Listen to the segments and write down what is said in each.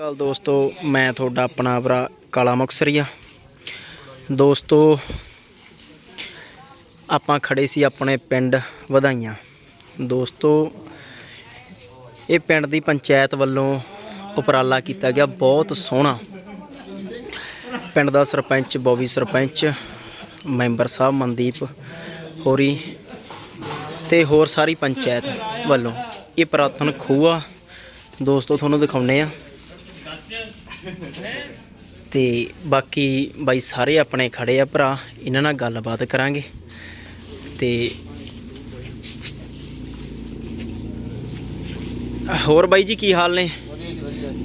ਚਲ ਦੋਸਤੋ, ਮੈਂ ਤੁਹਾਡਾ ਆਪਣਾ ਭਰਾ ਕਾਲਾ ਮੁਕਸਰੀਆ। ਦੋਸਤੋ, ਆਪਾਂ ਖੜੇ ਸੀ ਆਪਣੇ ਪਿੰਡ ਵਧਾਈਆਂ। ਦੋਸਤੋ, ਇਹ ਪਿੰਡ ਦੀ ਪੰਚਾਇਤ ਵੱਲੋਂ ਉਪਰਾਲਾ ਕੀਤਾ ਗਿਆ, ਬਹੁਤ ਸੋਹਣਾ। ਪਿੰਡ ਦਾ ਸਰਪੰਚ, ਬੋਵੀ ਸਰਪੰਚ, ਮੈਂਬਰ ਸਾਹਿਬ ਮਨਦੀਪ ਹੋਰੀ ਤੇ ਹੋਰ ਸਾਰੀ ਪੰਚਾਇਤ ਵੱਲੋਂ। ਇਹ ਪੁਰਾਤਨ ਖੂਹ ਦੋਸਤੋ, ਤੁਹਾਨੂੰ ਦਿਖਾਉਨੇ ਆ ਤੇ ਬਾਕੀ ਬਾਈ ਸਾਰੇ ਆਪਣੇ ਖੜੇ ਆ ਭਰਾ ਇਹਨਾਂ ਨਾਲ ਗੱਲਬਾਤ ਕਰਾਂਗੇ। ਤੇ ਹੋਰ ਬਾਈ ਜੀ ਕੀ ਹਾਲ ਨੇ?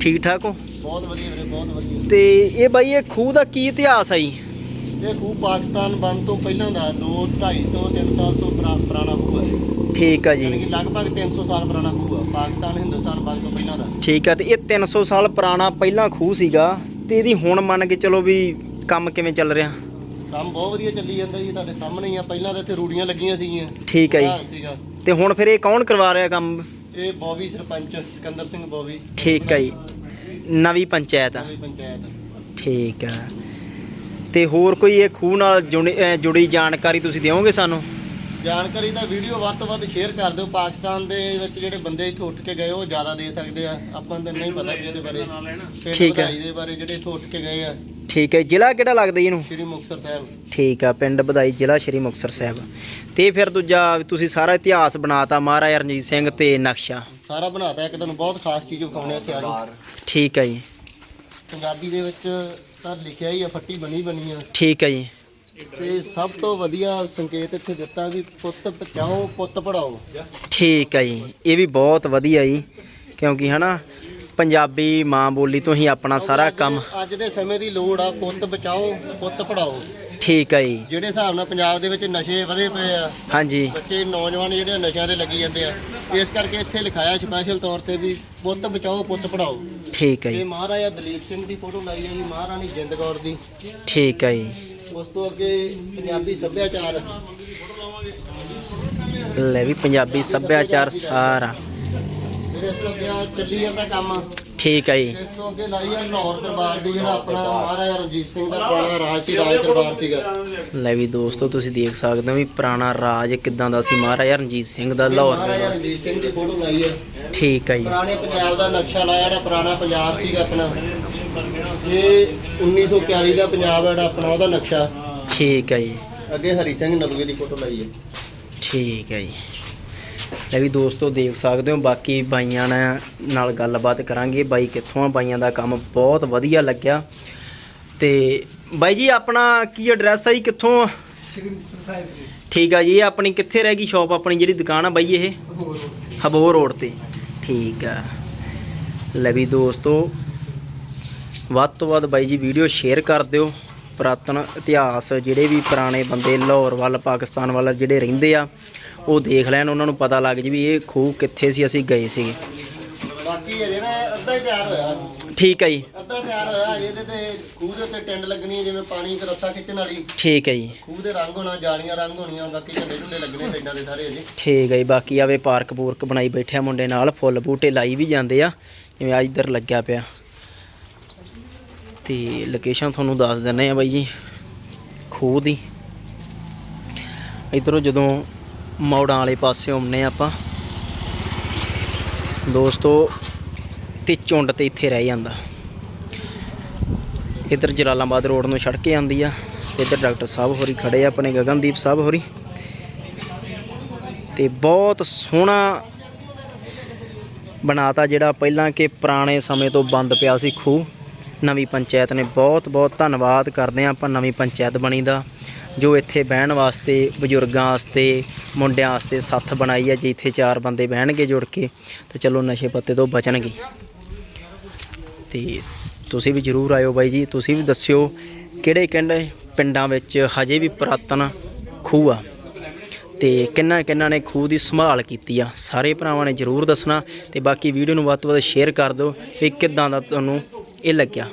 ਠੀਕ ਠਾਕ ਹੋ? ਬਹੁਤ ਵਧੀਆ ਵੀਰੇ ਬਹੁਤ ਵਧੀਆ। ਤੇ ਇਹ ਬਾਈ ਇਹ ਖੂਹ ਦਾ ਕੀ ਇਤਿਹਾਸ ਆ ਜੀ? ਇਹ ਖੂਹ ਪਾਕਿਸਤਾਨ ਬਣ ਤੋਂ ਪਹਿਲਾਂ ਦਾ 2 2.5 ਤੋਂ 3 ਸਾਲ ਤੋਂ ਪੁਰਾ- ਪੁਰਾਣਾ ਖੂਹ ਹੈ ਠੀਕ ਆ ਯਾਨੀ ਜੀ ਲਗਭਗ 300 ਸਾਲ ਪੁਰਾਣਾ ਖੂਹ ਹੈ ਪਾਕਿਸਤਾਨ ਹਿੰਦੁਸਤਾਨ ਬਣ ਤੋਂ ਪਹਿਲਾਂ ਦਾ। ਠੀਕ ਆ ਤੇ ਇਹ 300 ਸਾਲ ਪੁਰਾਣਾ ਪਹਿਲਾਂ ਖੂਹ ਸੀਗਾ। ਤੇ ਇਹਦੀ ਹੁਣ ਮੰਨ ਕੇ ਚਲੋ ਵੀ ਕੰਮ ਕਿਵੇਂ ਚੱਲ ਰਿਹਾ? ਕੰਮ ਬਹੁਤ ਵਧੀਆ ਚੱਲੀ ਜਾਂਦਾ ਜੀ ਤੁਹਾਡੇ ਸਾਹਮਣੇ ਹੀ ਆ। ਪਹਿਲਾਂ ਤਾਂ ਇੱਥੇ ਰੂੜੀਆਂ ਲੱਗੀਆਂ ਸੀਗੀਆਂ। ਠੀਕ ਆ ਜੀ। ਘਰ ਸੀਗਾ। ਤੇ ਹੁਣ ਫਿਰ ਇਹ ਕੌਣ ਕਰਵਾ ਰਿਹਾ ਕੰਮ? ਇਹ ਬੋਵੀ ਸਰਪੰਚ ਸਿਕੰਦਰ ਸਿੰਘ ਬੋਵੀ। ਠੀਕ ਆ ਜੀ। ਨਵੀਂ ਪੰਚਾਇਤ ਆ। ਨਵੀਂ ਪੰਚਾਇਤ ਠੀਕ ਆ। ਤੇ ਹੋਰ ਕੋਈ ਇਹ ਖੂਹ ਨਾਲ ਜੁੜੀ ਅਹ ਜੁੜੀ ਜਾਣਕਾਰੀ ਤੁਸੀਂ ਦਿਓਗੇ ਸਾਨੂੰ? ਜਾਣਕਾਰੀ ਦਾ ਵੀਡੀਓ ਵੱਧ ਤੋਂ ਵੱਧ ਸ਼ੇਅਰ ਕਰ ਦਿਓ। ਪਾਕਿਸਤਾਨ ਦੇ ਵਿੱਚ ਜਿਹੜੇ ਬੰਦੇ ਇੱਥੋਂ ਉੱਠ ਕੇ ਗਏ ਉਹ ਜ਼ਿਆਦਾ ਦੇ ਸਕਦੇ ਆ। ਆਪਾਂ ਨੂੰ ਤਾਂ ਨਹੀਂ ਪਤਾ ਵੀ ਇਹਦੇ ਬਾਰੇ। ਪਿੰਡ ਠੀਕ ਹੈ। ਵਧਾਈ ਦੇ ਬਾਰੇ ਜਿਹੜੇ ਇੱਥੋਂ ਉੱਠ ਕੇ ਗਏ ਆ। ਠੀਕ ਹੈ। ਜ਼ਿਲ੍ਹਾ ਕਿਹੜਾ ਲੱਗਦਾ ਜੀ ਇਹਨੂੰ? ਸ਼੍ਰੀ ਮੁਕਤਸਰ ਸਾਹਿਬ। ਠੀਕ ਆ। ਪਿੰਡ ਵਧਾਈ ਜ਼ਿਲ੍ਹਾ ਸ਼੍ਰੀ ਮੁਕਤਸਰ ਸਾਹਿਬ। ਤੇ ਫਿਰ ਦੂਜਾ ਤੁਸੀਂ ਸਾਰਾ ਇਤਿਹਾਸ ਬਣਾਤਾ ਮਹਾਰਾਜਾ ਰਣਜੀਤ ਸਿੰਘ ਤੇ ਨਕਸ਼ਾ। ਸਾਰਾ ਬਣਾਤਾ। ਇੱਕ ਤੁਹਾਨੂੰ ਬਹੁਤ ਖਾਸ ਚੀਜ਼ ਵਿਖਾਉਣੇ ਇੱਥੇ ਆ ਜਾਓ ਠੀਕ ਹੈ ਜੀ। ਪੰਜਾਬੀ ਦੇ ਵਿੱਚ ਤਾਂ ਲਿਖਿਆ ਹੀ ਆ ਫੱਟੀ ਬਣੀ ਬਣੀ ਆ। ਠੀਕ ਹੈ ਜੀ। ਤੇ ਸਭ ਤੋਂ ਵਧੀਆ ਸੰਕੇਤ ਇੱਥੇ ਦਿੱਤਾ ਵੀ ਪੁੱਤ ਬਚਾਓ ਪੁੱਤ ਪੜਾਓ ਠੀਕ ਹੈ ਜੀ। ਇਹ ਵੀ ਬਹੁਤ ਵਧੀਆ ਜੀ ਕਿਉਂਕਿ ਹਨਾ ਪੰਜਾਬੀ ਮਾਂ ਬੋਲੀ ਤੋਂ ਹੀ ਆਪਣਾ ਸਾਰਾ ਕੰਮ। ਅੱਜ ਦੇ ਸਮੇਂ ਦੀ ਲੋੜ ਆ ਪੁੱਤ ਬਚਾਓ ਪੁੱਤ ਪੜਾਓ ਠੀਕ ਹੈ ਜੀ। ਜਿਹੜੇ ਹਿਸਾਬ ਨਾਲ ਪੰਜਾਬ ਦੇ ਵਿੱਚ ਨਸ਼ੇ ਵਧੇ ਪਏ ਆ ਹਾਂਜੀ। ਬੱਚੇ ਨੌਜਵਾਨ ਜਿਹੜੇ ਨਸ਼ਿਆਂ ਤੇ ਲੱਗੀ ਜਾਂਦੇ ਆ ਇਸ ਕਰਕੇ ਇੱਥੇ ਲਿਖਾਇਆ ਸਪੈਸ਼ਲ ਤੌਰ ਤੇ ਵੀ ਪੁੱਤ ਬਚਾਓ ਪੁੱਤ ਪੜਾਓ ਠੀਕ ਹੈ ਜੀ। ਮਹਾਰਾਜਾ ਦਲੀਪ ਸਿੰਘ ਦੀ ਫੋਟੋ ਲਾਈ ਹੈ ਜੀ ਮਹਾਰਾਣੀ ਜਿੰਦ ਕੌਰ ਦੀ। ਠੀਕ ਹੈ ਜੀ। ਉਸ ਤੋਂ ਅੱਗੇ ਪੰਜਾਬੀ ਸੱਭਿਆਚਾਰ? ਲੈ ਵੀ ਪੰਜਾਬੀ ਸੱਭਿਆਚਾਰ ਸਾਰਾ। ਫਿਰ ਇਸ ਤੋਂ ਅੱਗੇ ਆ ਚੱਲੀ ਜਾਂਦਾ ਕੰਮ? ਠੀਕ ਹੈ ਜੀ। ਇਸ ਤੋਂ ਅੱਗੇ ਲਾਈ ਆ ਲਾਹੌਰ ਦਰਬਾਰ ਦੀ ਜਿਹੜਾ ਆਪਣਾ ਮਹਾਰਾਜਾ ਰਣਜੀਤ ਸਿੰਘ ਦਾ ਪੁਰਾਣਾ ਰਾਜ ਸੀ ਰਾਜ ਦਰਬਾਰ ਸੀਗਾ। ਲੈ ਵੀ ਦੋਸਤੋ ਤੁਸੀਂ ਦੇਖ ਸਕਦੇ ਹੋ ਵੀ ਪੁਰਾਣਾ ਰਾਜ ਕਿਦਾਂ ਦਾ ਸੀ। ਮਹਾਰਾਜਾ ਰਣਜੀਤ ਸਿੰਘ ਦਾ ਲਾਹੌਰ ਦੇ ਮਹਾਰਾਜਾ। ਰਣਜੀਤ ਸਿੰਘ ਦੀ ਫੋਟੋ ਲਾਈ ਹੈ ਠੀਕ ਹੈ ਜੀ। ਪੁਰਾਣੇ ਪੰਜਾਬ ਦਾ ਨਕਸ਼ਾ ਲਾਇਆ ਜਿਹੜਾ ਪੁਰਾਣਾ ਪੰਜਾਬ ਸੀਗਾ ਆਪਣਾ। ਇਹ 1941 ਦਾ ਪੰਜਾਬ ਹੈ ਜਿਹੜਾ ਆਪਣਾ ਉਹਦਾ ਨਕਸ਼ਾ। ਠੀਕ ਹੈ ਜੀ। ਅੱਗੇ ਹਰੀ ਸਿੰਘ ਨਲੂਏ ਦੀ ਫੋਟੋ ਲਾਈ ਹੈ ਠੀਕ ਹੈ ਜੀ। ਲੈ ਵੀ ਦੋਸਤੋ ਦੇਖ ਸਕਦੇ ਹੋ ਬਾਕੀ ਬਾਈਆਂ ਨਾਲ ਗੱਲਬਾਤ ਕਰਾਂਗੇ। ਬਾਈ ਕਿੱਥੋਂ ਆ? ਬਾਈਆਂ ਦਾ ਕੰਮ ਬਹੁਤ ਵਧੀਆ ਲੱਗਿਆ। ਤੇ ਬਾਈ ਜੀ ਆਪਣਾ ਕੀ ਐਡਰੈਸ ਆ ਜੀ? ਕਿੱਥੋਂ ਆ? ਠੀਕ ਆ ਜੀ ਇਹ ਆਪਣੀ ਕਿੱਥੇ ਰਹਿ ਗਈ ਸ਼ਾਪ ਆਪਣੀ ਜਿਹੜੀ ਦੁਕਾਨ ਆ ਬਾਈ ਇਹ? ਹਬੋਰ ਰੋਡ ਤੇ। ਠੀਕ ਆ। ਲੈ ਵੀ ਦੋਸਤੋ ਵੱਧ ਤੋਂ ਵੱਧ ਬਾਈ ਜੀ ਵੀਡੀਓ ਸ਼ੇਅਰ ਕਰ ਦਿਓ। ਪੁਰਾਤਨ ਇਤਿਹਾਸ ਜਿਹੜੇ ਵੀ ਪੁਰਾਣੇ ਬੰਦੇ ਲਾਹੌਰ ਵੱਲ ਪਾਕਿਸਤਾਨ ਵੱਲ ਜਿਹੜੇ ਰਹਿੰਦੇ ਆ ਉਹ ਦੇਖ ਲੈਣ ਉਹਨਾਂ ਨੂੰ ਪਤਾ ਲੱਗ ਜੀ ਵੀ ਇਹ ਖੂਹ ਕਿੱਥੇ ਸੀ ਅਸੀਂ ਗਏ ਸੀਗੇ। ਬਾਕੀ ਅਜੇ ਨਾ ਅੱਧਾ ਹੀ ਤਿਆਰ ਹੋਇਆ ਠੀਕ ਹੈ ਜੀ। ਅੱਧਾ ਤਿਆਰ ਹੋਇਆ ਅਜੇ ਇਹਦੇ ਤੇ ਖੂਹ ਦੇ ਉੱਤੇ ਟਿੰਡ ਲੱਗਣੀ ਹੈ ਜਿਵੇਂ ਪਾਣੀ ਦਾ ਰੱਸਾ ਖਿੱਚਣ ਵਾਲੀ। ਠੀਕ ਹੈ ਜੀ। ਖੂਹ ਦੇ ਰੰਗ ਹੋਣਾ ਜਾਲੀਆਂ ਰੰਗ ਹੋਣੀਆਂ ਬਾਕੀ ਝੰਡੇ ਝੁੰਡੇ ਲੱਗਣੇ ਪਿੰਡਾਂ ਦੇ ਸਾਰੇ ਅਜੇ ਠੀਕ ਹੈ ਜੀ ਬਾਕੀ ਆਵੇ ਪਾਰਕ ਪੂਰਕ ਬਣਾਈ ਬੈਠਿਆ ਮੁੰਡੇ ਨਾਲ ਫੁੱਲ ਬੂਟੇ ਲਾਈ ਵੀ ਜਾਂਦੇ ਆ ਜਿਵੇਂ ਆ ਇੱਧਰ ਲੱਗਿਆ ਪਿਆ। ਤੇ ਲੋਕੇਸ਼ਨ ਤੁਹਾਨੂੰ ਦੱਸ ਦਿੰਨੇ ਆ ਬਾਈ ਜੀ, ਖੂਹ ਦੀ। ਇਧਰੋਂ ਜਦੋਂ ਮੌੜਾਂ ਵਾਲੇ ਪਾਸੇ ਆਉਂਦੇ ਆਪਾਂ, ਦੋਸਤੋ ਤੇ ਚੁੰਡ ਤੇ ਇੱਥੇ ਰਹਿ ਜਾਂਦਾ। ਇਧਰ ਜਲਾਲਾਬਾਦ ਰੋਡ ਨੂੰ ਛੱਡ ਕੇ ਆਉਂਦੀ ਆ, ਇਧਰ ਡਾਕਟਰ ਸਾਹਿਬ ਹੋਰੀ ਖੜੇ ਆ, ਆਪਣੇ ਗਗਨਦੀਪ ਸਾਹਿਬ ਹੋਰੀ। ਤੇ ਬਹੁਤ ਸੋਹਣਾ ਬਣਾਤਾ ਜਿਹੜਾ ਪਹਿਲਾਂ ਕਿ ਪੁਰਾਣੇ ਸਮੇਂ ਤੋਂ ਬੰਦ ਪਿਆ ਸੀ ਖੂਹ। ਨਵੀਂ ਪੰਚਾਇਤ ਨੇ ਬਹੁਤ ਬਹੁਤ ਧੰਨਵਾਦ ਕਰਦੇ ਹਾਂ ਆਪਾਂ ਨਵੀਂ ਪੰਚਾਇਤ ਬਣੀ ਦਾ ਜੋ ਇੱਥੇ ਬਹਿਣ ਵਾਸਤੇ, ਬਜ਼ੁਰਗਾਂ ਵਾਸਤੇ, ਮੁੰਡਿਆਂ ਵਾਸਤੇ ਸੱਥ ਬਣਾਈ ਹੈ ਜੇ ਇੱਥੇ ਚਾਰ ਬੰਦੇ ਬਹਿਣਗੇ ਜੁੜ ਕੇ, ਤੇ ਚਲੋ ਨਸ਼ੇ ਪੱਤੇ ਤੋਂ ਬਚਣਗੇ। ਤੇ ਤੁਸੀਂ ਵੀ ਜਰੂਰ ਆਇਓ ਬਾਈ ਜੀ, ਤੁਸੀਂ ਵੀ ਦੱਸਿਓ ਕਿਹੜੇ ਕਿਹੜੇ ਪਿੰਡਾਂ ਵਿੱਚ ਹਜੇ ਵੀ ਪੁਰਾਤਨ ਖੂਹ ਆ। ਤੇ ਕਿੰਨਾ ਕਿੰਨਾ ਨੇ ਖੂਹ ਦੀ ਸੰਭਾਲ ਕੀਤੀ ਆ, ਸਾਰੇ ਭਰਾਵਾਂ ਨੇ ਜਰੂਰ ਦੱਸਣਾ, ਤੇ ਬਾਕੀ ਵੀਡੀਓ ਨੂੰ ਵੱਧ ਤੋਂ ਵੱਧ ਸ਼ੇਅਰ ਕਰ ਦਿਓ ਵੀ ਕਿੱਦਾਂ ਦਾ ਤੁਹਾਨੂੰ ਇਹ ਲੱਗਿਆ।